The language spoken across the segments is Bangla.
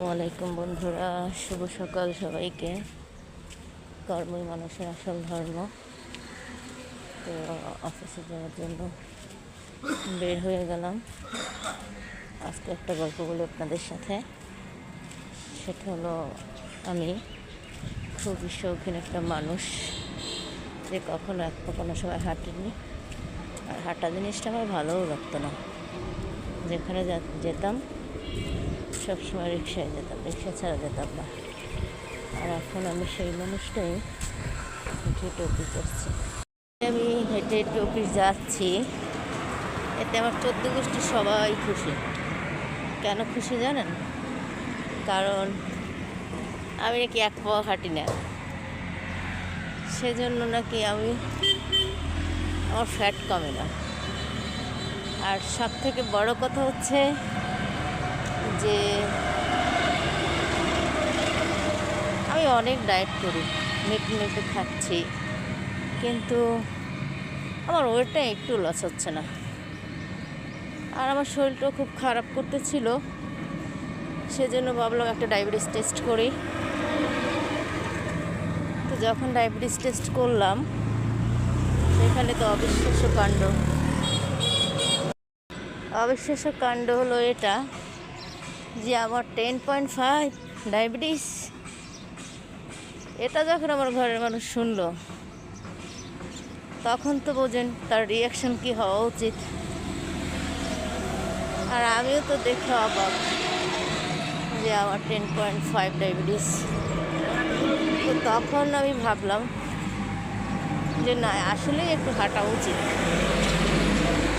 আসসালামাইকুম বন্ধুরা, শুভ সকাল সবাইকে। কর্মই মানুষের আসল ধর্ম। তো অফিসে যাওয়ার জন্য বের হয়ে গেলাম। আজকে একটা গল্প বলি আপনাদের সাথে। সেটা হলো, আমি খুবই শৌখিন একটা মানুষ যে কখনো এক কোনো সময় হাঁটিনি। আর হাঁটা জিনিসটা আমার ভালোও লাগতো না। যেখানে যেতাম সবসময় রিক্সায় যেতাম, রিক্সা ছাড়া যেতাম না। আর এখন আমি সেই মানুষটাই হেঁটে অফিস যাচ্ছি আমি হেঁটে হেঁটে অফিস যাচ্ছি। এতে আমার চোদ্দ গোষ্ঠী সবাই খুশি। কেন খুশি জানেন? কারণ আমি নাকি এক পাওয়া হাঁটি না। সেজন্য নাকি আমি আমার ফ্যাট কমে না। আর সব থেকে বড় কথা হচ্ছে যে আমি অনেক ডায়েট করি মেপে মেপে খাচ্ছি, কিন্তু আমার ওয়েটটা একটু লস হচ্ছে না। আর আমার শরীরটাও খুব খারাপ করতেছিল, সেজন্য ভাবলাম একটা ডায়াবেটিস টেস্ট করি। তো যখন ডায়াবেটিস টেস্ট করলাম, সেখানে তো অবিশ্বাস্য কাণ্ড। অবিশ্বাস্য কাণ্ড হলো এটা যে আমার টেন পয়েন্ট ফাইভ ডায়াবেটিস এটা যখন আমার ঘরের মানুষ শুনলো, তখন তো বোঝেন তার রিয়াকশন কি হওয়া উচিত। আর আমিও তো দেখে অবাক যে আমার টেন পয়েন্ট ফাইভ ডায়াবেটিস তো তখন আমি ভাবলাম যে না, আসলেই একটু হাঁটা উচিত।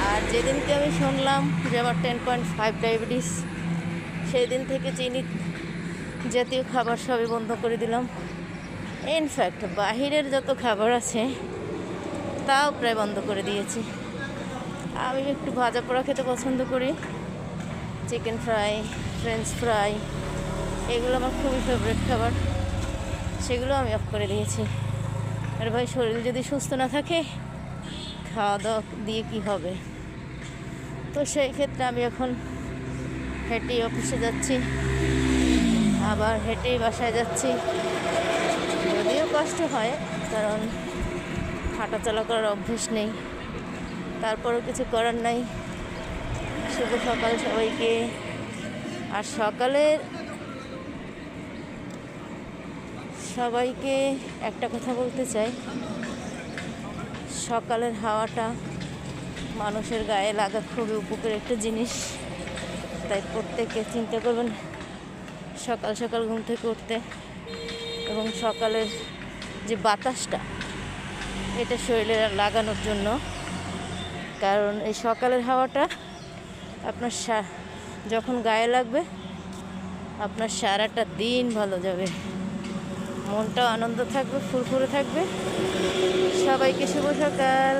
আর যেদিনকে আমি শুনলাম যে আমার টেন পয়েন্ট ফাইভ ডায়াবেটিস সেই দিন থেকে চিনি জাতীয় খাবার সবই বন্ধ করে দিলাম। ইনফ্যাক্ট বাহিরের যত খাবার আছে, তাও প্রায় বন্ধ করে দিয়েছি। আমি একটু ভাজা পোড়া খেতে পছন্দ করি। চিকেন ফ্রাই ফ্রেঞ্চ ফ্রাই এগুলো আমার খুবই ফেভারিট খাবার। সেগুলো আমি অফ করে দিয়েছি। আর ভাই, শরীর যদি সুস্থ না থাকে, খাওয়া দাওয়া দিয়ে কি হবে? তো সেই ক্ষেত্রে আমি এখন হেঁটেই অফিসে যাচ্ছি। আবার হেঁটেই বাসায় যাচ্ছি। যদিও কষ্ট হয়, কারণ হাঁটাচলা করার অভ্যেস নেই। তারপরও কিছু করার নাই। শুভ সকাল সবাইকে। আর সকালের সবাইকে একটা কথা বলতে চাই। সকালের হাওয়াটা মানুষের গায়ে লাগা খুবই উপকার একটা জিনিস। তাই প্রত্যেকে চিন্তা করবেন সকাল সকাল ঘুম থেকে উঠতে এবং সকালের যে বাতাসটা, এটা শরীরে লাগানোর জন্য। কারণ এই সকালের হাওয়াটা আপনার যখন গায়ে লাগবে, আপনার সারাটা দিন ভালো যাবে। মনটাও আনন্দ থাকবে, ফুরফুরে থাকবে। সবাইকে শুভ সকাল।